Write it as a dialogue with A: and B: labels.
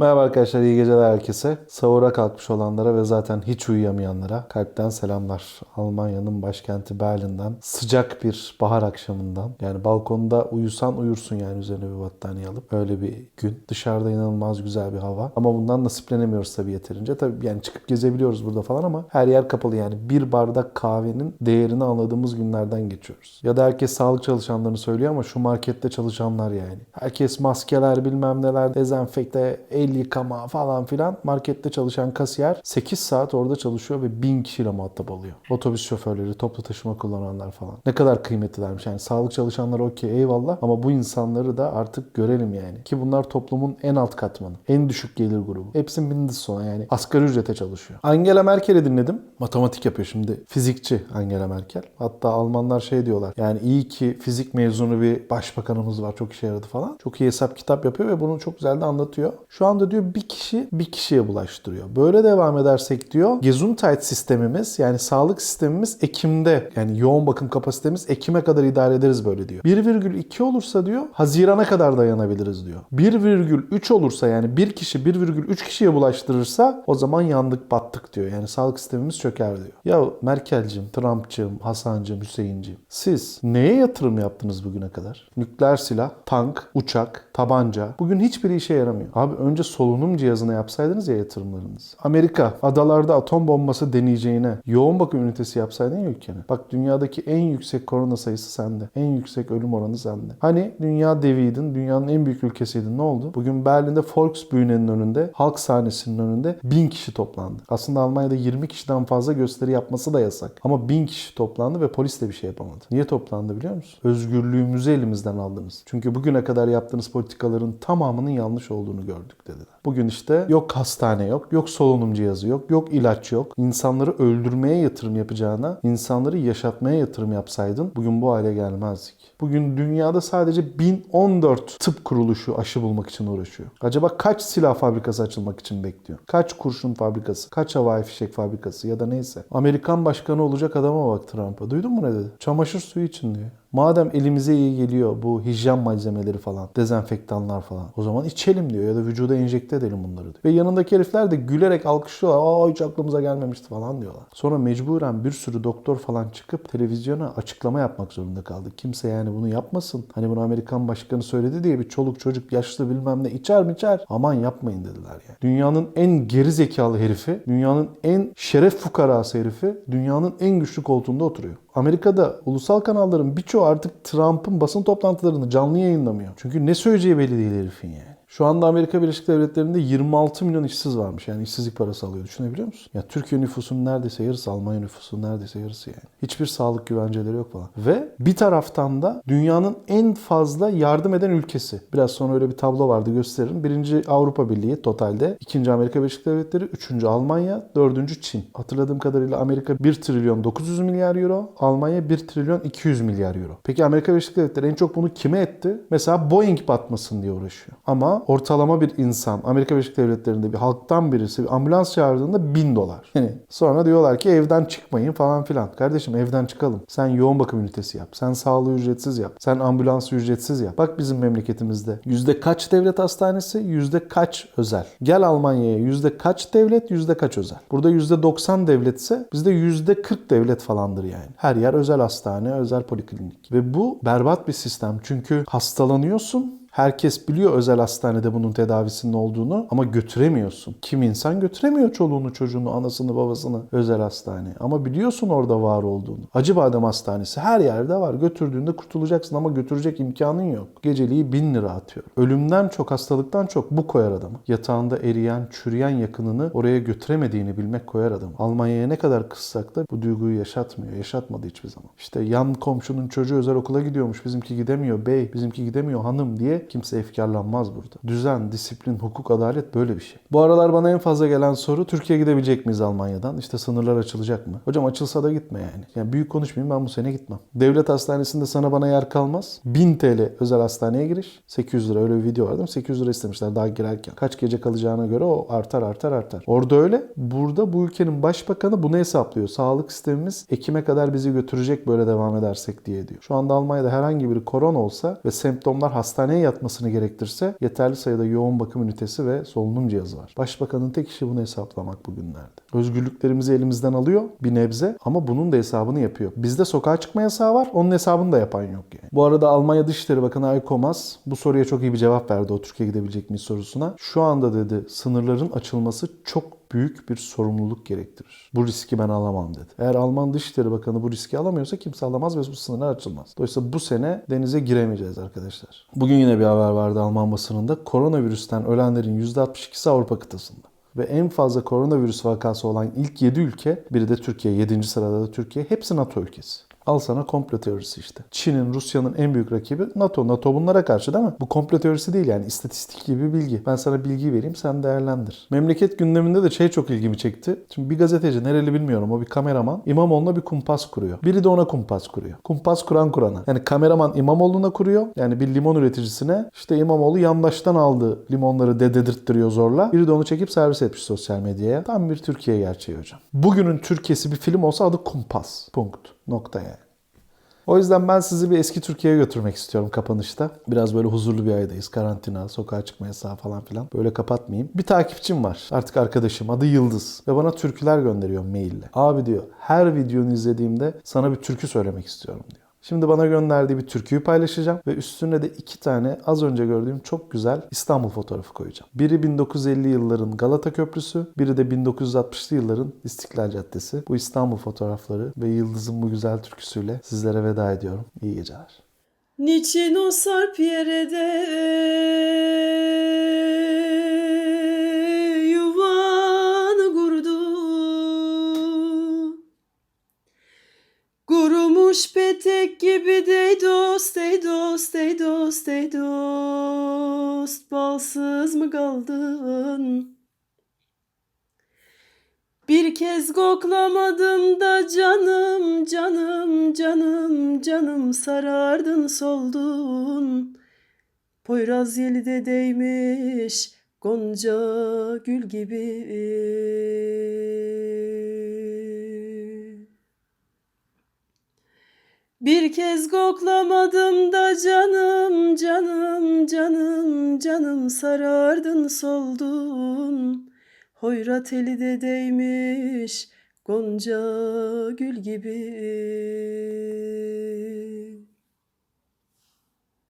A: Merhaba arkadaşlar, iyi geceler herkese. Sahura kalkmış olanlara ve zaten hiç uyuyamayanlara kalpten selamlar. Almanya'nın başkenti Berlin'den sıcak bir bahar akşamından. Yani balkonda uyusan uyursun yani üzerine bir battaniye alıp. Öyle bir gün. Dışarıda inanılmaz güzel bir hava. Ama bundan nasiplenemiyoruz tabii yeterince. Tabii yani çıkıp gezebiliyoruz burada falan ama her yer kapalı yani. Bir bardak kahvenin değerini anladığımız günlerden geçiyoruz. Ya da herkes sağlık çalışanlarını söylüyor ama şu markette çalışanlar yani. Herkes maskeler bilmem neler dezenfekte, el yıkama falan filan. Markette çalışan kasiyer 8 saat orada çalışıyor ve 1000 kişiyle muhatap oluyor. Otobüs şoförleri, toplu taşıma kullananlar falan. Ne kadar kıymetlilermiş yani. Sağlık çalışanları okey eyvallah ama bu insanları da artık görelim yani. Ki bunlar toplumun en alt katmanı. En düşük gelir grubu. Hepsinin bindi sona yani. Asgari ücrete çalışıyor. Angela Merkel'i dinledim. Matematik yapıyor şimdi. Fizikçi Angela Merkel. Hatta Almanlar şey diyorlar. Yani iyi ki fizik mezunu bir başbakanımız var. Çok işe yaradı falan. Çok iyi hesap kitap yapıyor ve bunu çok güzel de anlatıyor. Şu anda diyor bir kişi bir kişiye bulaştırıyor. Böyle devam edersek diyor Gesundheit sistemimiz yani sağlık sistemimiz Ekim'de yani yoğun bakım kapasitemiz Ekim'e kadar idare ederiz böyle diyor. 1,2 olursa diyor Haziran'a kadar dayanabiliriz diyor. 1,3 olursa yani bir kişi 1,3 kişiye bulaştırırsa o zaman yandık battık diyor. Yani sağlık sistemimiz çöker diyor. Ya Merkel'cim, Trump'cım, Hasan'cım, Hüseyin'cim siz neye yatırım yaptınız bugüne kadar? Nükleer silah, tank, uçak, tabanca. Bugün hiçbiri işe yaramıyor. Abi önce solunum cihazına yapsaydınız ya yatırımlarınızı. Amerika adalarda atom bombası deneyeceğine yoğun bakım ünitesi yapsaydın ya ülkene. Bak dünyadaki en yüksek korona sayısı sende. En yüksek ölüm oranı sende. Hani dünya deviydin, dünyanın en büyük ülkesiydin. Ne oldu? Bugün Berlin'de Volksbühne'nin önünde, halk sahnesinin önünde bin kişi toplandı. Aslında Almanya'da 20 kişiden fazla gösteri yapması da yasak. Ama bin kişi toplandı ve polis de bir şey yapamadı. Niye toplandı biliyor musun? Özgürlüğümüzü elimizden aldınız. Çünkü bugüne kadar yaptığınız politikaların tamamının yanlış olduğunu gördük dediler. Bugün işte yok hastane yok, yok solunum cihazı yok, yok ilaç yok. İnsanları öldürmeye yatırım yapacağına insanları yaşatmaya yatırım yapsaydın bugün bu hale gelmezdik. Bugün dünyada sadece 1014 tıp kuruluşu aşı bulmak için uğraşıyor. Acaba kaç silah fabrikası açılmak için bekliyor? Kaç kurşun fabrikası? Kaç havai fişek fabrikası ya da neyse. Amerikan başkanı olacak adama bak Trump'a. Duydun mu ne dedi? Çamaşır suyu için diyor. Madem elimize iyi geliyor bu hijyen malzemeleri falan, dezenfektanlar falan. O zaman içelim diyor ya da vücuda enjekte edelim bunları diyor. Ve yanındaki herifler de gülerek alkışlıyorlar. Aa hiç aklımıza gelmemişti falan diyorlar. Sonra mecburen bir sürü doktor falan çıkıp televizyona açıklama yapmak zorunda kaldı. Kimse yani bunu yapmasın. Hani bunu Amerikan başkanı söyledi diye bir çoluk çocuk yaşlı bilmem ne içer mi içer. Aman yapmayın dediler yani. Dünyanın en geri zekalı herifi, dünyanın en şeref fukarası herifi, dünyanın en güçlü koltuğunda oturuyor. Amerika'da ulusal kanalların birçoğu artık Trump'ın basın toplantılarını canlı yayınlamıyor. Çünkü ne söyleyeceği belli değil herifin yani. Şu anda Amerika Birleşik Devletleri'nde 26 milyon işsiz varmış. Yani işsizlik parası alıyor. Düşünebiliyor musun? Ya Türkiye nüfusunun neredeyse yarısı, Almanya nüfusunun neredeyse yarısı yani. Hiçbir sağlık güvenceleri yok falan. Ve bir taraftan da dünyanın en fazla yardım eden ülkesi. Biraz sonra öyle bir tablo vardı gösteririm. Birinci Avrupa Birliği totalde. ikinci Amerika Birleşik Devletleri. Üçüncü Almanya. Dördüncü Çin. Hatırladığım kadarıyla Amerika 1 trilyon 900 milyar euro. Almanya 1 trilyon 200 milyar euro. Peki Amerika Birleşik Devletleri en çok bunu kime etti? Mesela Boeing batmasın diye uğraşıyor. Ama ortalama bir insan Amerika Birleşik Devletleri'nde bir halktan birisi bir ambulans çağırdığında 1000 dolar. Yani sonra diyorlar ki evden çıkmayın falan filan. Kardeşim evden çıkalım. Sen yoğun bakım ünitesi yap. Sen sağlığı ücretsiz yap. Sen ambulans ücretsiz yap. Bak bizim memleketimizde yüzde kaç devlet hastanesi, yüzde kaç özel. Gel Almanya'ya yüzde kaç devlet, yüzde kaç özel. Burada yüzde 90 devletse bizde yüzde 40 devlet falandır yani. Her yer özel hastane, özel poliklinik. Ve bu berbat bir sistem. Çünkü hastalanıyorsun, Herkes biliyor özel hastanede bunun tedavisinin olduğunu ama götüremiyorsun. Kim insan götüremiyor çoluğunu, çocuğunu, anasını, babasını özel hastaneye. Ama biliyorsun orada var olduğunu. Acıbadem Hastanesi her yerde var. Götürdüğünde kurtulacaksın ama götürecek imkanın yok. Geceliği bin lira atıyor. Ölümden çok, hastalıktan çok bu koyar adamı. Yatağında eriyen, çürüyen yakınını oraya götüremediğini bilmek koyar adamı. Almanya'ya ne kadar kızsak da bu duyguyu yaşatmıyor. Yaşatmadı hiçbir zaman. İşte yan komşunun çocuğu özel okula gidiyormuş. Bizimki gidemiyor bey, bizimki gidemiyor hanım diye kimse efkarlanmaz burada. Düzen, disiplin, hukuk, adalet böyle bir şey. Bu aralar bana en fazla gelen soru Türkiye'ye gidebilecek miyiz Almanya'dan? İşte sınırlar açılacak mı? Hocam açılsa da gitme yani. Yani büyük konuşmayayım ben bu sene gitmem. Devlet hastanesinde sana bana yer kalmaz. 1000 TL özel hastaneye giriş. 800 lira öyle bir video vardı. 800 lira istemişler daha girerken. Kaç gece kalacağına göre o artar artar artar. Orada öyle. Burada bu ülkenin başbakanı bunu hesaplıyor. Sağlık sistemimiz Ekim'e kadar bizi götürecek böyle devam edersek diye diyor. Şu anda Almanya'da herhangi bir korona olsa ve semptomlar hastaneye yatmasını gerektirse yeterli sayıda yoğun bakım ünitesi ve solunum cihazı var. Başbakanın tek işi bunu hesaplamak bugünlerde. Özgürlüklerimizi elimizden alıyor bir nebze ama bunun da hesabını yapıyor. Bizde sokağa çıkma yasağı var. Onun hesabını da yapan yok yani. Bu arada Almanya Dışişleri Bakanı Maas bu soruya çok iyi bir cevap verdi o Türkiye gidebilecek miyiz sorusuna. Şu anda dedi sınırların açılması çok büyük bir sorumluluk gerektirir. Bu riski ben alamam dedi. Eğer Alman Dışişleri Bakanı bu riski alamıyorsa kimse alamaz ve bu sınırlar açılmaz. Dolayısıyla bu sene denize giremeyeceğiz arkadaşlar. Bugün yine bir haber vardı Alman basınında. Koronavirüsten ölenlerin %62'si Avrupa kıtasında. Ve en fazla koronavirüs vakası olan ilk 7 ülke, biri de Türkiye, 7. sırada da Türkiye, hepsi NATO ülkesi. Al sana komplo teorisi işte. Çin'in, Rusya'nın en büyük rakibi NATO. NATO bunlara karşı değil mi? Bu komplo teorisi değil yani istatistik gibi bilgi. Ben sana bilgi vereyim sen değerlendir. Memleket gündeminde de şey çok ilgimi çekti. Şimdi bir gazeteci nereli bilmiyorum o bir kameraman İmamoğlu'na bir kumpas kuruyor. Biri de ona kumpas kuruyor. Kumpas kuran kurana. Yani kameraman İmamoğlu'na kuruyor. Yani bir limon üreticisine işte İmamoğlu yandaştan aldı limonları dededirttiriyor zorla. Biri de onu çekip servis etmiş sosyal medyaya. Tam bir Türkiye gerçeği hocam. Bugünün Türkiye'si bir film olsa adı Kumpas. Punkt. Nokta. O yüzden ben sizi bir eski Türkiye'ye götürmek istiyorum kapanışta. Biraz böyle huzurlu bir aydayız. Karantina, sokağa çıkma yasağı falan filan. Böyle kapatmayayım. Bir takipçim var. Artık arkadaşım. Adı Yıldız. Ve bana türküler gönderiyor maille. Abi diyor her videonu izlediğimde sana bir türkü söylemek istiyorum diyor. Şimdi bana gönderdiği bir türküyü paylaşacağım ve üstüne de iki tane az önce gördüğüm çok güzel İstanbul fotoğrafı koyacağım. Biri 1950 yılların Galata Köprüsü, biri de 1960'lı yılların İstiklal Caddesi. Bu İstanbul fotoğrafları ve Yıldız'ın bu güzel türküsüyle sizlere veda ediyorum. İyi geceler.
B: Niçin o sarp yere yuvanı dost. Balsız mı kaldın? Bir kez koklamadım da canım, canım, canım, canım sarardın soldun. Poyraz yeli de değmiş Gonca gül gibi. Bir kez koklamadım da canım, canım, canım, canım sarardın soldun. Hoyrat eli de değmiş Gonca gül gibi.